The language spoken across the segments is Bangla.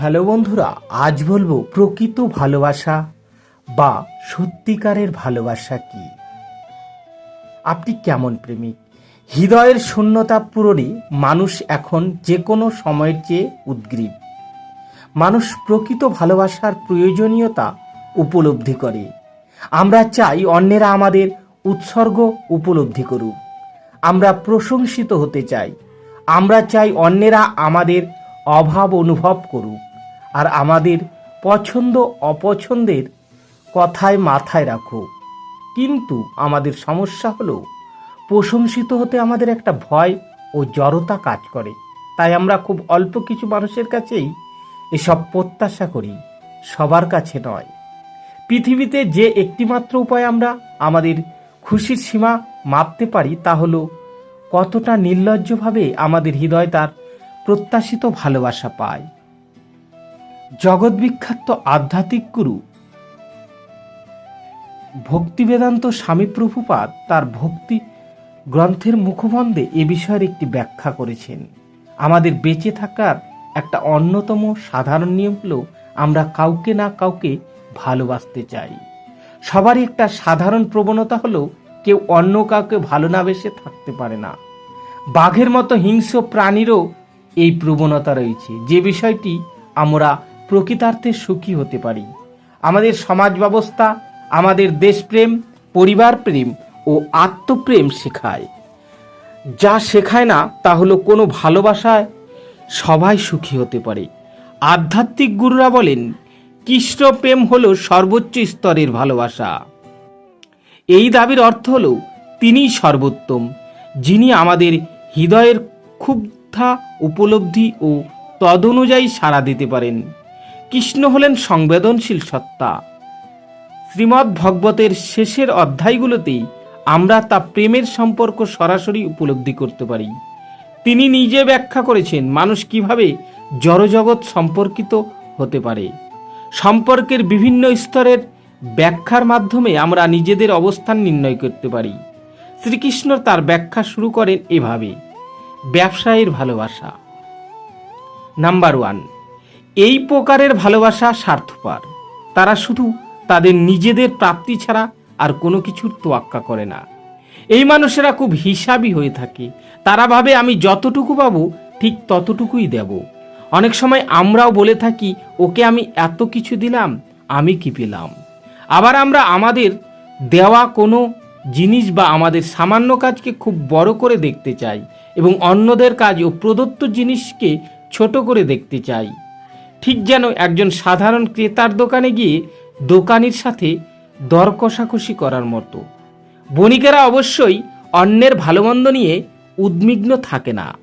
হ্যালো বন্ধুরা, আজ বলব প্রকৃত ভালোবাসা বা সত্যিকারের ভালোবাসা কি? আপনি কেমন প্রেমিক? হৃদয়ের শূন্যতা পূরণে মানুষ এখন যে কোনো সময়ের চেয়ে উদ্গ্রীব। মানুষ প্রকৃত ভালোবাসার প্রয়োজনীয়তা উপলব্ধি করে। আমরা চাই অন্যেরা আমাদের উৎসর্গ উপলব্ধি করুক। আমরা প্রশংসিত হতে চাই। আমরা চাই অন্যেরা আমাদের অভাব অনুভব করুক। আর আমাদের পছন্দ অপছন্দের কথায় মাথায় রাখুক কিন্তু আমাদের সমস্যা হলো, প্রশংসিত হতে আমাদের একটা ভয় ও জড়তা কাজ করে। তাই আমরা খুব অল্প কিছু মানুষের কাছেই এসব প্রত্যাশা করি, সবার কাছে নয়। পৃথিবীতে যে একটিমাত্র উপায় আমরা আমাদের খুশির সীমা মাপতে পারি তা হলো, কতটা নির্লজ্জভাবে আমাদের হৃদয় তার প্রত্যাশিত ভালোবাসা পায়। জগৎবিখ্যাত আধ্যাত্মিক গুরু। ভক্তিবেদান্ত স্বামী প্রভুপাদ তার ভক্তি গ্রন্থের মুখবন্ধে এ বিষয়ের একটি ব্যাখ্যা করেছেন। আমাদের বেঁচে থাকার একটা অন্যতম সাধারণ নিয়ম হলো আমরা কাউকে না কাউকে ভালোবাসতে চাই। সবারই একটা সাধারণ প্রবণতা হলো কেউ অন্য কাউকে ভালো না বেসে থাকতে পারে না। বাঘের মতো হিংস্র প্রাণীরও এই প্রবণতা রয়েছে। যে বিষয়টি আমরা প্রকৃতার্থে সুখী হতে পারি। আমাদের সমাজ ব্যবস্থা, আমাদের দেশপ্রেম, পরিবার প্রেম ও আত্মপ্রেম শেখায়। যা শেখায় না, তা হলো কোনো ভালোবাসায় সবাই সুখী হতে পারে। আধ্যাত্মিক গুরুরা বলেন, কৃষ্ণ প্রেম হল সর্বোচ্চ স্তরের ভালোবাসা। এই দাবির অর্থ হল, তিনিই সর্বোত্তম, যিনি আমাদের হৃদয়ের ক্ষুব্ধা, উপলব্ধি ও তদনুযায়ী সাড়া দিতে পারেন। কৃষ্ণ হলেন সংবেদনশীল সত্তা। শ্রীমদ্ ভগবতের শেষের অধ্যায়গুলোতেই আমরা তা প্রেমের সম্পর্ক সরাসরি উপলব্ধি করতে পারি। তিনি নিজে ব্যাখ্যা করেছেন মানুষ কীভাবে জড়জগৎ সম্পর্কিত হতে পারে। সম্পর্কের বিভিন্ন স্তরের ব্যাখ্যার মাধ্যমে আমরা নিজেদের অবস্থান নির্ণয় করতে পারি। শ্রীকৃষ্ণ তার ব্যাখ্যা শুরু করেন এভাবে, ব্যবসায়ের ভালোবাসা। নাম্বার ওয়ান এই প্রকারের ভালোবাসা স্বার্থপর। তারা শুধু তাদের নিজেদের প্রাপ্তি ছাড়া আর কোনো কিছুর তোয়াক্কা করে না। এই মানুষেরা খুব হিসাবি হয়ে থাকে। তারা ভাবে, আমি যতটুকু পাবো, ঠিক ততটুকুই দেব। অনেক সময় আমরাও বলে থাকি, ওকে আমি এত কিছু দিলাম, আমি কি পেলাম? আবার আমরা আমাদের দেওয়া কোনো জিনিস বা আমাদের সামান্য কাজকে খুব বড় করে দেখতে চাই এবং অন্যদের কাজ ও প্রদত্ত জিনিসকে ছোট করে দেখতে চাই। ঠিক যেন একজন সাধারণ ক্রেতার দোকানে গিয়ে দোকানির সাথে দর কষাকষি করার মতো। বণিকেরা অবশ্যই অন্যের ভালোমন্দ নিয়ে উদ্বিগ্ন থাকে না।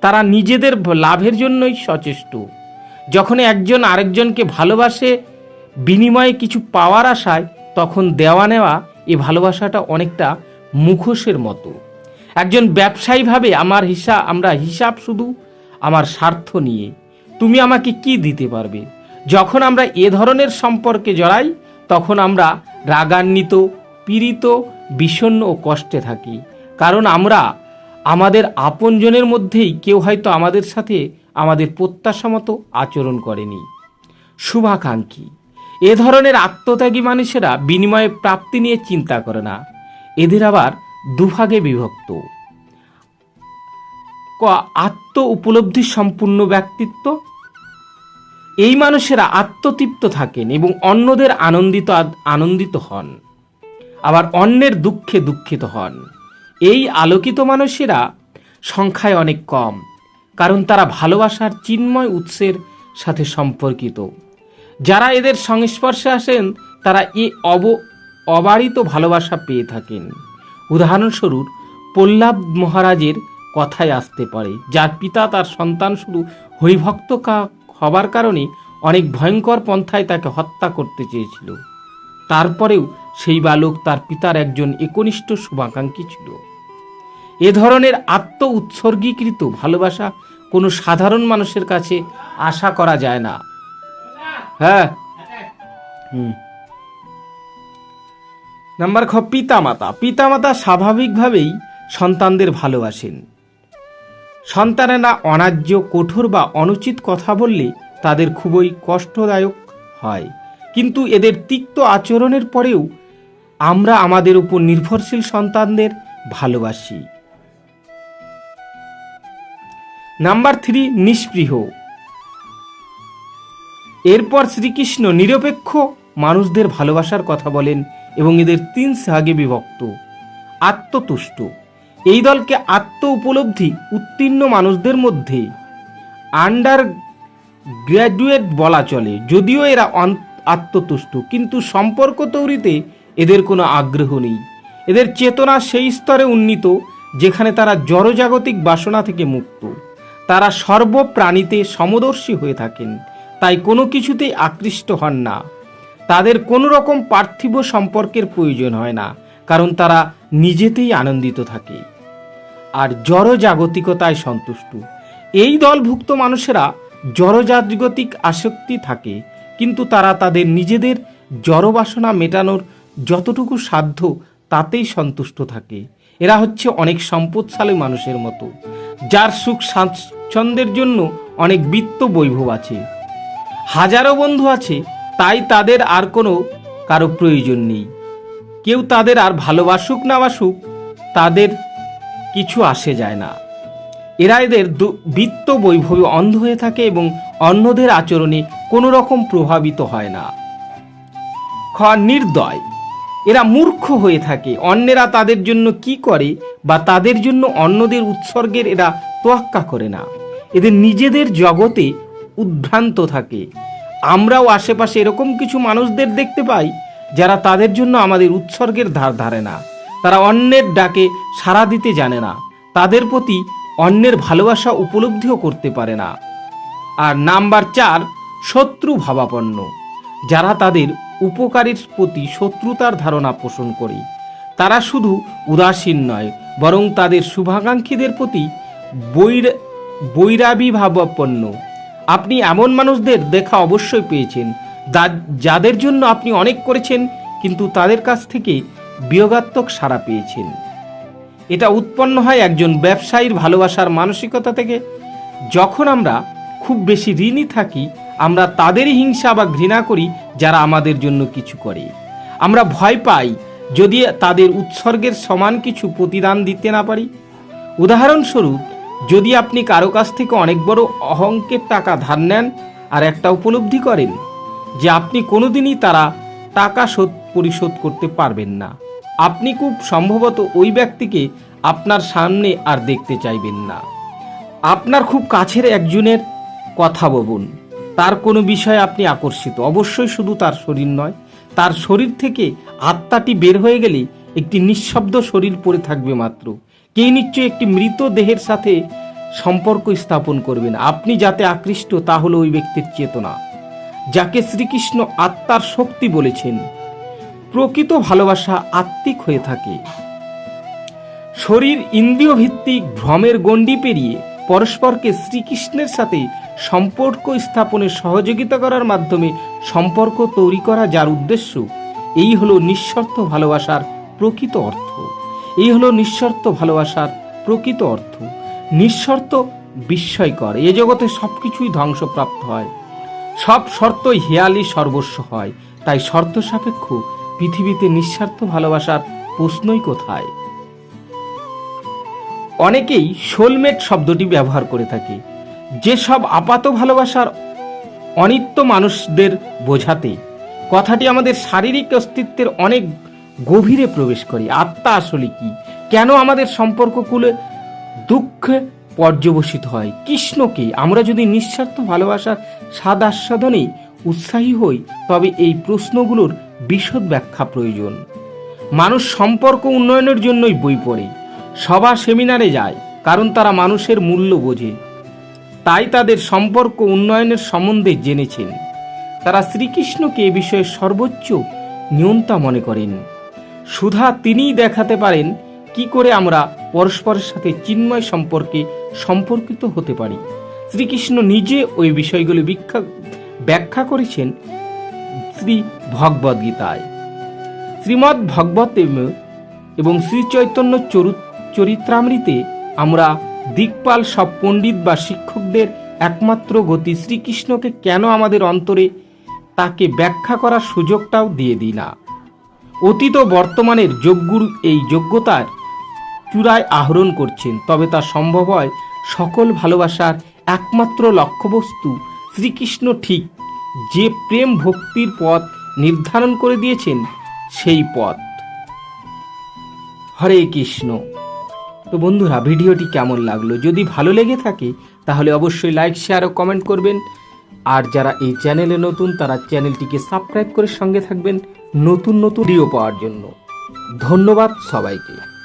তারা নিজেদের লাভের জন্যই সচেষ্ট। যখন একজন আরেকজনকে ভালোবাসে, বিনিময়ে কিছু পাওয়ার আশায় তখন দেওয়া নেওয়া এ ভালোবাসাটা অনেকটা মুখোশের মতো। একজন ব্যবসায়ীভাবে আমার হিসাব আমরা হিসাব শুধু আমার স্বার্থ নিয়ে। তুমি আমাকে কি দিতে পারবে? যখন আমরা এ ধরনের সম্পর্কে জড়াই, তখন আমরা রাগান্বিত, পীড়িত, বিষণ্ণ ও কষ্টে থাকি। কারণ আমরা আমাদের আপনজনের মধ্যেই কেউ হয়তো আমাদের সাথে আমাদের প্রত্যাশা মতো আচরণ করেনি। শুভাকাঙ্ক্ষী। এ ধরনের আত্মত্যাগী মানুষেরা বিনিময়ে প্রাপ্তি নিয়ে চিন্তা করে না। এদের আবার দুভাগে বিভক্ত। ক আত্ম উপলব্ধি সম্পূর্ণ ব্যক্তিত্ব? এই মানুষেরা আত্মতৃপ্ত থাকেন এবং অন্যদের আনন্দিত আনন্দিত হন। আবার অন্যের দুঃখে দুঃখিত হন। এই আলোকিত মানুষেরা সংখ্যায় অনেক কম, কারণ তারা ভালোবাসার চিন্ময় উৎসের সাথে সম্পর্কিত। যারা এদের সংস্পর্শে আসেন, তারা এ অব, অবারিত ভালোবাসা পেয়ে থাকেন। উদাহরণস্বরূপ পল্লাব মহারাজের কথায় আসতে পারে। যার পিতা তার সন্তান শুধু হরিভক্ত কা- হবার কারণে অনেক ভয়ঙ্কর পন্থায় তাকে হত্যা করতে চেয়েছিল। তারপরেও সেই বালক তার পিতার একজন একনিষ্ঠ শুভাকাঙ্ক্ষী ছিল। এ ধরনের আত্ম উৎসর্গীকৃত ভালোবাসা কোনো সাধারণ মানুষের কাছে আশা করা যায় না। হ্যাঁ। নাম্বার খ, পিতামাতা। পিতামাতা স্বাভাবিকভাবেই সন্তানদের ভালোবাসেন। সন্তানেরা অনার্য, কঠোর বা অনুচিত কথা বললে তাদের খুবই কষ্টদায়ক হয়। কিন্তু এদের তিক্ত আচরণের পরেও আমরা আমাদের উপর নির্ভরশীল সন্তানদের ভালোবাসি। নাম্বার থ্রি, নিষ্পৃহ। এরপর শ্রীকৃষ্ণ নিরপেক্ষ মানুষদের ভালোবাসার কথা বলেন এবং এদের তিন ভাগে বিভক্ত। আত্মতুষ্ট। এই দলকে আত্ম উপলব্ধি উত্তীর্ণ মানুষদের মধ্যে। আন্ডার গ্র্যাজুয়েট বলা চলে, যদিও এরা আত্মতুষ্ট, কিন্তু সম্পর্ক তৈরিতে এদের কোনো আগ্রহ নেই। এদের চেতনা সেই স্তরে উন্নীত, যেখানে তারা জড়জাগতিক বাসনা থেকে মুক্ত। তারা সর্বপ্রাণীতে সমদর্শী হয়ে থাকেন, তাই কোনো কিছুতেই আকৃষ্ট হন না। তাদের কোনো রকম পার্থিব সম্পর্কের প্রয়োজন হয় না, কারণ তারা নিজেতেই আনন্দিত থাকে। আর জড়জাগতিকতায় সন্তুষ্ট। এই দলভুক্ত মানুষেরা জড়জাগতিক আসক্তি থাকে, কিন্তু তারা তাদের নিজেদের জড়বাসনা মেটানোর যতটুকু সাধ্য তাতেই সন্তুষ্ট থাকে। এরা হচ্ছে অনেক সম্পদশালী মানুষের মতো, যার সুখ স্বাচ্ছন্দ্যের জন্য অনেক বিত্ত বৈভব আছে। হাজারো বন্ধু আছে, তাই তাদের আর কোনো কারও প্রয়োজন নেই। কেউ তাদের আর ভালোবাসুক না বাসুক, তাদের কিছু আসে যায় না। এরা এদের বিত্ত বৈভবে অন্ধ হয়ে থাকে এবং অন্যদের আচরণে কোনো রকম প্রভাবিত হয় না। খ, নির্দয়। এরা মূর্খ হয়ে থাকে। অন্যেরা তাদের জন্য কি করে বা তাদের জন্য অন্যদের উৎসর্গের এরা তোয়াক্কা করে না। এদের নিজেদের জগতে উদ্ভ্রান্ত থাকে। আমরাও আশেপাশে এরকম কিছু মানুষদের দেখতে পাই যারা তাদের জন্য আমাদের উৎসর্গের ধার ধারে না। তারা অন্যের ডাকে সাড়া দিতে জানে না। তাদের প্রতি অন্যের ভালোবাসা উপলব্ধিও করতে পারে না। আর নাম্বার চার, শত্রু ভাবাপন্ন। যারা তাদের উপকারীর প্রতি শত্রুতার ধারণা পোষণ করে। তারা শুধু উদাসীন নয়, বরং তাদের শুভাকাঙ্ক্ষীদের প্রতি বৈর বৈরাবিভাবাপন্ন আপনি এমন মানুষদের দেখা অবশ্যই পেয়েছেন যাদের জন্য আপনি অনেক করেছেন, কিন্তু তাদের কাছ থেকে বিয়োগাত্মক সাড়া পেয়েছেন। এটা উৎপন্ন হয় একজন ব্যবসায়ীর ভালোবাসার মানসিকতা থেকে। যখন আমরা খুব বেশি ঋণী থাকি, আমরা তাদেরই হিংসা বা ঘৃণা করি যারা আমাদের জন্য কিছু করে। আমরা ভয় পাই যদি তাদের উৎসর্গের সমান কিছু প্রতিদান দিতে না পারি। উদাহরণস্বরূপ, যদি আপনি কারও কাছ থেকে অনেক বড় অহংকের টাকা ধার নেন আর একটা উপলব্ধি করেন যে আপনি কোনোদিনই তারা টাকা শোধ পরিশোধ করতে পারবেন না। আপনি খুব সম্ভবত ওই ব্যক্তিকে আপনার সামনে আর দেখতে চাইবেন না। আপনার খুব কাছের একজনের কথা বলুন। তার কোনো বিষয়ে আপনি আকর্ষিত। অবশ্যই শুধু তার শরীর নয়, তার শরীর থেকে আত্মাটি বের হয়ে গেলে একটি নিঃশব্দ শরীর পড়ে থাকবে মাত্র। কেই নিশ্চয়ই একটি মৃত দেহের সাথে সম্পর্ক স্থাপন করবেন? আপনি যাতে আকৃষ্ট, তা হলো ওই ব্যক্তির চেতনা, যাকে শ্রীকৃষ্ণ আত্মার শক্তি বলেছেন। প্রকৃত ভালোবাসা আত্মিক হয়ে থাকে। শরীর ইন্দ্রিয় ভিত্তিক ভ্রমের গণ্ডি পেরিয়ে পরস্পরকে শ্রীকৃষ্ণের সাথে সম্পর্ক স্থাপনে সহযোগিতা করার মাধ্যমে সম্পর্ক তৈরি করা যার উদ্দেশ্য, এই হলো নিঃস্বার্থ ভালোবাসার প্রকৃত অর্থ। এই হলো নিঃস্বার্থ ভালোবাসার প্রকৃত অর্থ। নিঃশর্ত বিস্ময়কর। এ জগতে সব কিছুই ধ্বংসপ্রাপ্ত হয়। সব শর্তই হেয়ালি সর্বস্ব হয়। তাই শর্ত সাপেক্ষ পৃথিবীতে নিঃস্বার্থ ভালোবাসার প্রশ্নই কোথায়? অনেকেই সোলমেট শব্দটি ব্যবহার করে থাকে যেসব আপাত ভালোবাসার অনিত্য মানুষদের বোঝাতে। কথাটি আমাদের শারীরিক অস্তিত্বের অনেক গভীরে প্রবেশ করে। আত্মা আসলে কি? কেন আমাদের সম্পর্কগুলো দুঃখে পর্যবসিত হয়? কৃষ্ণকে আমরা যদি নিঃস্বার্থ ভালোবাসার স্বাদ আস্বাদনে উৎসাহী হই, তবে এই প্রশ্নগুলোর বিশদ ব্যাখ্যা প্রয়োজন। মানুষ সম্পর্ক উন্নয়নের জন্যই বই পড়ে, সভা সেমিনারে যায়, কারণ তারা মানুষের মূল্য বোঝে। তাই তাদের সম্পর্ক উন্নয়নের সম্বন্ধে জেনেছেন। তারা শ্রীকৃষ্ণকে এ বিষয়ে সর্বোচ্চ নিয়ন্তা মনে করেন। সুধা তিনিই দেখাতে পারেন, কি করে আমরা পরস্পরের সাথে চিন্ময় সম্পর্কে সম্পর্কিত হতে পারি। শ্রীকৃষ্ণ নিজে ওই বিষয়গুলি ব্যাখ্যা ব্যাখ্যা করেছেন শ্রী ভগবদ্গীতায় শ্রীমদ্ ভগবতে এবং শ্রী চৈতন্য চরু- চরিত্রামৃতে আমরা দিকপাল সব পণ্ডিত বা শিক্ষকদের একমাত্র গতি শ্রীকৃষ্ণকে কেন আমাদের অন্তরে তাকে ব্যাখ্যা করার সুযোগটাও দিয়ে দিই না। অতীত বর্তমানের যোগ্যগুরু এই যোগ্যতার চূড়ায় আহরণ করছেন, তবে তা সম্ভব হয় সকল ভালোবাসার একমাত্র লক্ষ্যবস্তু শ্রীকৃষ্ণ ঠিক যে প্রেম ভক্তির পথ নির্ধারণ করে দিয়েছেন, সেই পথ। হরে কৃষ্ণ। তো বন্ধুরা, ভিডিওটি কেমন লাগল? যদি ভালো লেগে থাকে, তাহলে অবশ্যই লাইক শেয়ার ও কমেন্ট করবেন। আর যারা এই চ্যানেলে নতুন, তারা চ্যানেলটিকে সাবস্ক্রাইব করে সঙ্গে থাকবেন নতুন নতুন ভিডিও পাওয়ার জন্য। ধন্যবাদ সবাইকে।